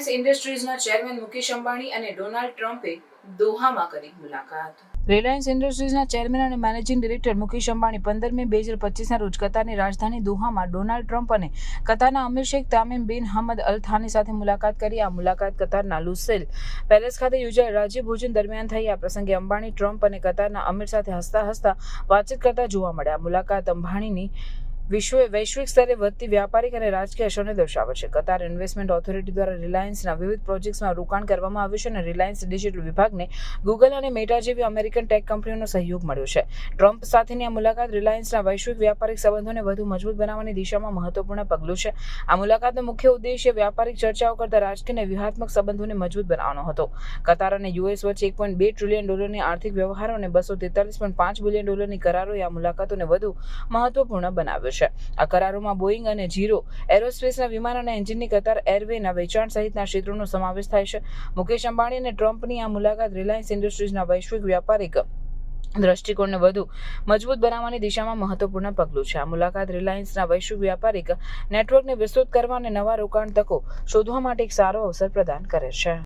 Reliance ઇન્ડસ્ટ્રીઝના chairman Mukesh Ambani અને Donald ટ્રમ્પે દોહામાં કરી મુલાકાત. રિલાયન્સ ઇન્ડસ્ટ્રીઝના ચેરમેન અને મેનેજિંગ ડિરેક્ટર મુકેશ અંબાણી પંદરમી બે હજાર પચીસના રોજ કતારની રાજધાની દોહામાં ડોનાલ્ડ ટ્રમ્પ અને કતારના અમીર શેખ તામીમ બિન હમદ અલ થાની સાથે મુલાકાત કરી. આ મુલાકાત કતારના લુસેલ પેલેસ ખાતે યોજાયેલ રાજ્ય ભોજન દરમિયાન થઈ. આ પ્રસંગે અંબાણી ટ્રમ્પ અને કતારના અમીર સાથે હસતા હસતા વાતચીત કરતા જોવા મળ્યા. મુલાકાત અંબાણીની વિશ્વ વૈશ્વિક સ્તરે વધતી વ્યાપારિક અને રાજકીય અસરને દર્શાવે છે. કતાર ઇન્વેસ્ટમેન્ટ ઓથોરિટી દ્વારા રિલાયન્સના વિવિધ પ્રોજેક્ટ્સમાં રોકાણ કરવામાં આવ્યું છે અને રિલાયન્સ ડિજિટલ વિભાગને ગૂગલ અને મેટા જેવી અમેરિકન ટેક કંપનીઓનો સહયોગ મળ્યો છે. ટ્રમ્પ સાથેની આ મુલાકાત રિલાયન્સના વૈશ્વિક વ્યાપારિક સંબંધોને વધુ મજબૂત બનાવવાની દિશામાં મહત્વપૂર્ણ પગલું છે. આ મુલાકાતનો મુખ્ય ઉદ્દેશ્ય વ્યાપારિક ચર્ચાઓ કરતા રાજકીય અને વ્યૂહાત્મક સંબંધોને મજબૂત બનાવવાનો હતો. કતાર અને યુએસ વચ્ચે એક પોઈન્ટ બે ટ્રિલિયન ડોલરની આર્થિક વ્યવહારો અને બસો તેતાલીસ પોઈન્ટ પાંચ બિલિયન ડોલરની કરારોએ આ મુલાકાતોને વધુ મહત્વપૂર્ણ બનાવ્યો છે. આ કરારોમાં બોઈંગ અને જીરો એરોસ્પેસના વિમાન અને એન્જિનની કતાર એરવેના વેચાણ સહિતના ક્ષેત્રોનો સમાવેશ થાય છે. મુકેશ અંબાણી અને ટ્રમ્પની આ મુલાકાત રિલાયન્સ ઇન્ડસ્ટ્રીઝના વૈશ્વિક વ્યાપારિક દ્રષ્ટિકોણને વધુ મજબૂત બનાવવાની દિશામાં મહત્વપૂર્ણ પગલું છે. આ મુલાકાત રિલાયન્સના વૈશ્વિક વ્યાપારિક નેટવર્કને વિસ્તૃત કરવા અને નવા રોકાણ તકો શોધવા માટે એક સારો અવસર પ્રદાન કરે છે.